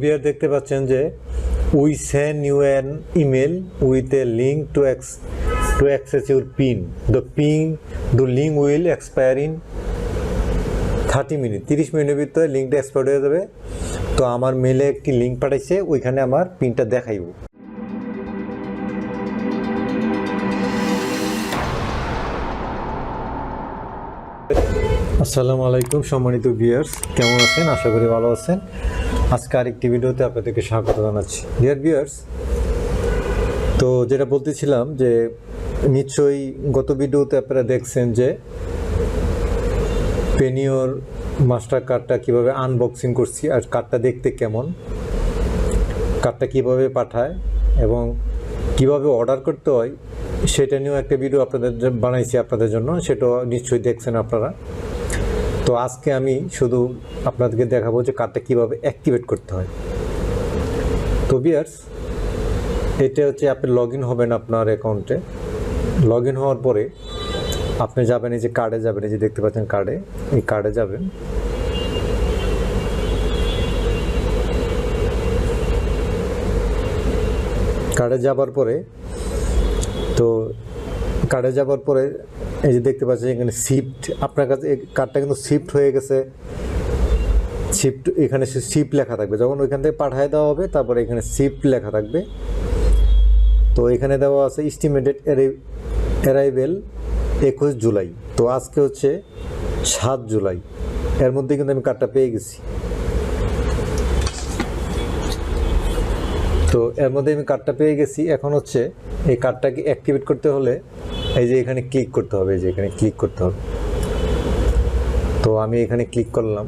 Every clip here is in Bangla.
বিয়ার দেখতে পাচ্ছেন যে, we send you an email with a link to X to access your PIN. The PIN, the link will expire in thirty minute, তিরিশ মিনিটের ভিতরে লিঙ্কটা এক্সপায়ার হয়ে যাবে। তো আমার মেলে একটি লিঙ্ক পাঠাইছে, ওইখানে আমার পিনটা দেখাইব। আসসালামু আলাইকুম সম্মানিত ভিউয়ার্স, কেমন আছেন? আশা করি ভালো আছেন। আজকে আরেকটি ভিডিওতে আপনাদেরকে স্বাগত জানাচ্ছি। ডিয়ার ভিউয়ার্স তো যেটা বলতেছিলাম যে নিশ্চয়ই গত ভিডিওতে আপনারা দেখছেন যে পেনিওর মাস্টার কার্ডটা কীভাবে আনবক্সিং করছি আর কার্ডটা দেখতে কেমন কার্ডটা কীভাবে পাঠায় এবং কীভাবে অর্ডার করতে হয়, সেটা নিয়েও একটা ভিডিও আপনাদের বানাইছি আপনাদের জন্য, সেটাও নিশ্চয়ই দেখছেন আপনারা। তো আজকে আমি শুধু আপনাদেরকে দেখাবো যে কার্ডটা কীভাবে অ্যাক্টিভেট করতে হয়। তো বিয়ার্স এটা হচ্ছে আপনি লগ ইন হবেন আপনার অ্যাকাউন্টে লগ ইন হওয়ার পরে আপনি যাবেন, এই যে কার্ডে যাবেন, এই যে দেখতে পাচ্ছেন কার্ডে এই কার্ডে যাবেন। কার্ডে যাবার পরে, তো কার্ডে যাবার পরে এই যে দেখতে পাচ্ছেন এখানে শিফট আপনার কাছে কার্ডটা কিন্তু শিফট হয়ে গেছে। শিফট এখানে শিফট লেখা থাকবে। যখন ওইখান থেকে পাঠায় দেওয়া হবে, তারপরে এখানে শিফট লেখা থাকবে। তো এখানে দেওয়া আছে এস্টিমেটেড অ্যারাইভেল একুশ জুলাই। তো আজকে হচ্ছে সাত জুলাই। এর মধ্যে কিন্তু আমি কার্ডটা পেয়ে গেছি। তো এর মধ্যে আমি কার্ডটা পেয়ে গেছি। এখন হচ্ছে এই কার্ডটাকে অ্যাক্টিভেট করতে হলে এই যে এখানে ক্লিক করতে হবে যে এখানে ক্লিক করতে হবে। তো আমি এখানে ক্লিক করলাম।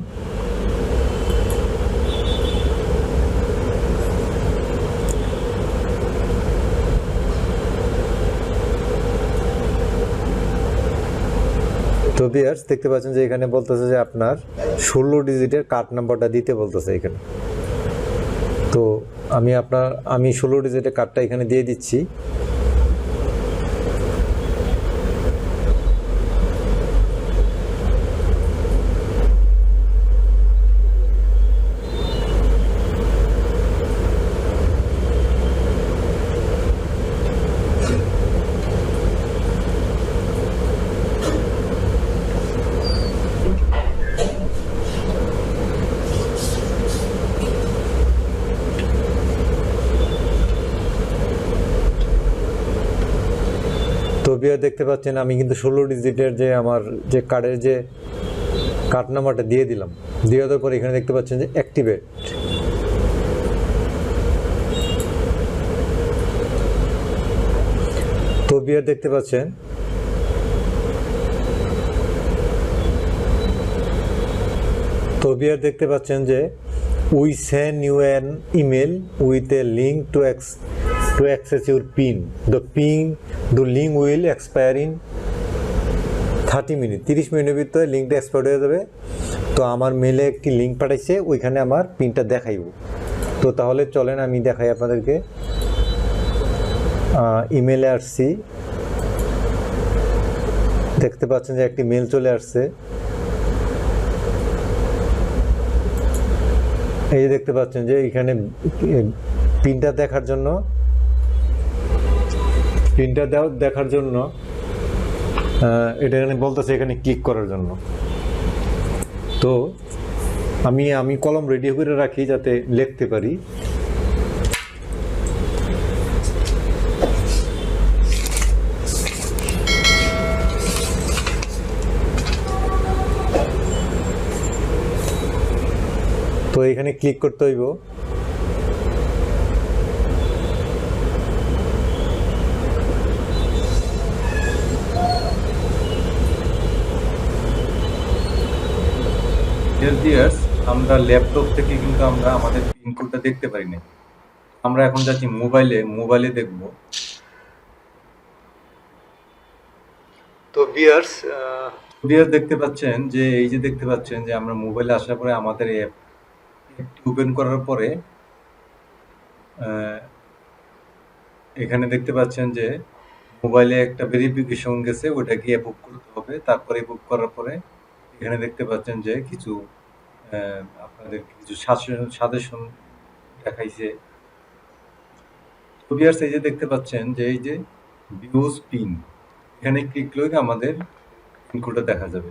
তো বিয়ার্স দেখতে পাচ্ছেন যে এখানে বলতেছে যে আপনার ষোলো ডিজিটের কার্ড নাম্বারটা দিতে বলতেছে এখানে। তো আমি আপনার, আমি ষোলো ডিজিটের কার্ডটা এখানে দিয়ে দিচ্ছি। তো বিয়ার দেখতে পাচ্ছেন, আমি কিন্তু ষোলো ডিজিটের যে আমার যে কার্ডের যে কার্ড নাম্বারটা দিয়ে দিলাম। দিয়ে দেওয়ার পর এখানে দেখতে পাচ্ছেন যে অ্যাক্টিভেট তো বিয়ার দেখতে পাচ্ছেন। তো বিয়ার দেখতে পাচ্ছেন যে we send you an email with a link to X to access your PIN the PIN the link will expire in thirty minute তিরিশ মিনিটের ভিতরে লিঙ্কটা এক্সপায়ার হয়ে যাবে। তো আমার মেলে একটি লিঙ্ক পাঠাইছে, ওইখানে আমার পিনটা দেখাইব। তো তাহলে চলেন আমি দেখাই আপনাদেরকে। ইমেলে আসছি। দেখতে পাচ্ছেন যে একটি মেল চলে আসছে। এই দেখতে পাচ্ছেন যে এখানে পিনটা দেখার জন্য দেওয়া দেখার জন্য এটা এখানে বলতেছে এখানে ক্লিক করার জন্য। তো আমি আমি কলম রেডি করে রাখি যাতে লিখতে পারি। তো এখানে ক্লিক করতে হইব। ইয়ার্স আমরা ল্যাপটপ থেকে কিন্তু আমরা আমাদের পিনকোডটা দেখতে পারি না আমরা এখন যাচ্ছি মোবাইলে মোবাইলে দেখব। তো বিয়ার্স ভিডিও দেখতে পাচ্ছেন যে এই যে দেখতে পাচ্ছেন যে আমরা মোবাইলে আসার পরে আমাদের অ্যাপ ওপেন করার পরে এখানে দেখতে পাচ্ছেন যে মোবাইলে একটা ভেরিফিকেশন গেছে ওটা গিয়ে বুক করতে হবে। তারপরে বুক করার পরে এখানে দেখতে পাচ্ছেন যে কিছু আপনাদের কিছু সাজেশন দেখাইছে। তো ভিউয়ার্স এই যে দেখতে পাচ্ছেন যে এই যে ভিউজ পিন এখানে ক্লিক করলে আমাদের পিনকোডটা দেখা যাবে।